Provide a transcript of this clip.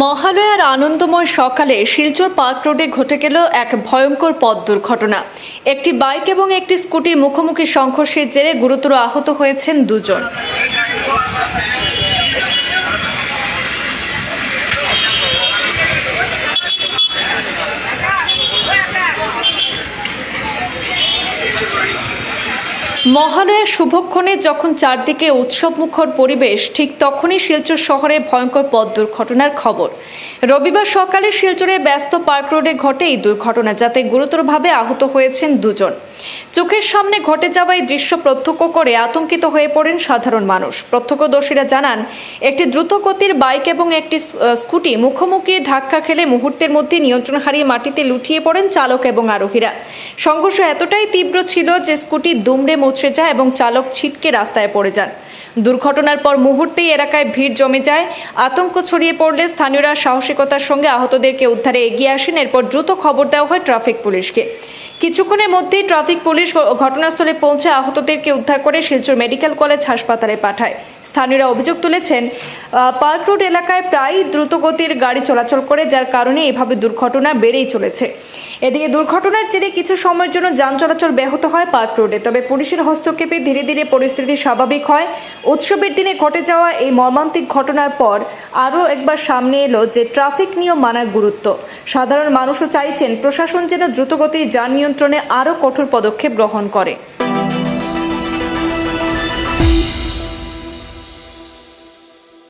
মহালয়ার আনন্দময় সকালে শিলচর পার্ক রোডে ঘটে গেল এক ভয়ঙ্কর পথ দুর্ঘটনা। একটি বাইক এবং একটি স্কুটি মুখোমুখি সংঘর্ষের জেরে গুরুতর আহত হয়েছেন দুজন। মহালয়ার শুভক্ষণে যখন চারদিকে উৎসবমুখর পরিবেশ, ঠিক তখনই শিলচর শহরে ভয়ঙ্কর পথ দুর্ঘটনার খবর। রবিবার সকালে শিলচরে ব্যস্ত পার্ক রোডে ঘটে এই দুর্ঘটনা, যাতে গুরুতরভাবে আহত হয়েছেন দুজন। চোখের সামনে ঘটে যাওয়া এই দৃশ্য প্রত্যক্ষ করে আতঙ্কিত হয়ে পড়েন সাধারণ মানুষ। প্রত্যক্ষদর্শীরা জানান, একটি দ্রুতগতির বাইক এবং একটি স্কুটি মুখোমুখি ধাক্কা খেলে মুহূর্তের মধ্যে নিয়ন্ত্রণ হারিয়ে মাটিতে লুটিয়ে পড়েন চালক এবং আরোহীরা। সংঘর্ষ এতটাই তীব্র ছিল যে স্কুটি দুমড়ে মুচড়ে যায় এবং চালক ছিটকে রাস্তায় পড়ে যান। দুর্ঘটনার পর মুহূর্তেই এলাকায় ভিড় জমে যায়। আতঙ্ক ছড়িয়ে পড়লে স্থানীয়রা সাহসিকতার সঙ্গে আহতদেরকে উদ্ধারে এগিয়ে আসেন। এরপর দ্রুত খবর দেওয়া হয় ট্রাফিক পুলিশকে। কিছুক্ষণের মধ্যেই ট্রাফিক পুলিশ ঘটনাস্থলে পৌঁছে আহতদেরকে উদ্ধার করে শিলচর মেডিকেল কলেজ হাসপাতালে পাঠায়। স্থানীয়রা অভিযোগ তুলেছেন পার্ক রোড এলাকায় প্রায় দ্রুতগতির গাড়ি চলাচল করে, যার কারণে এভাবে দুর্ঘটনা বেড়েই চলেছে। এদিকে দুর্ঘটনার জেরে কিছু সময়ের জন্য যান চলাচল ব্যাহত হয় পার্ক রোডে, তবে পুলিশের হস্তক্ষেপে ধীরে ধীরে পরিস্থিতি স্বাভাবিক হয়। উৎসবের দিনে ঘটে যাওয়া এই মর্মান্তিক ঘটনার পর আরও একবার সামনে এলো যে ট্রাফিক নিয়ম মানার গুরুত্ব। সাধারণ মানুষও চাইছেন প্রশাসন যেন দ্রুতগতির যান নিয়ন্ত্রণে আরও কঠোর পদক্ষেপ গ্রহণ করে।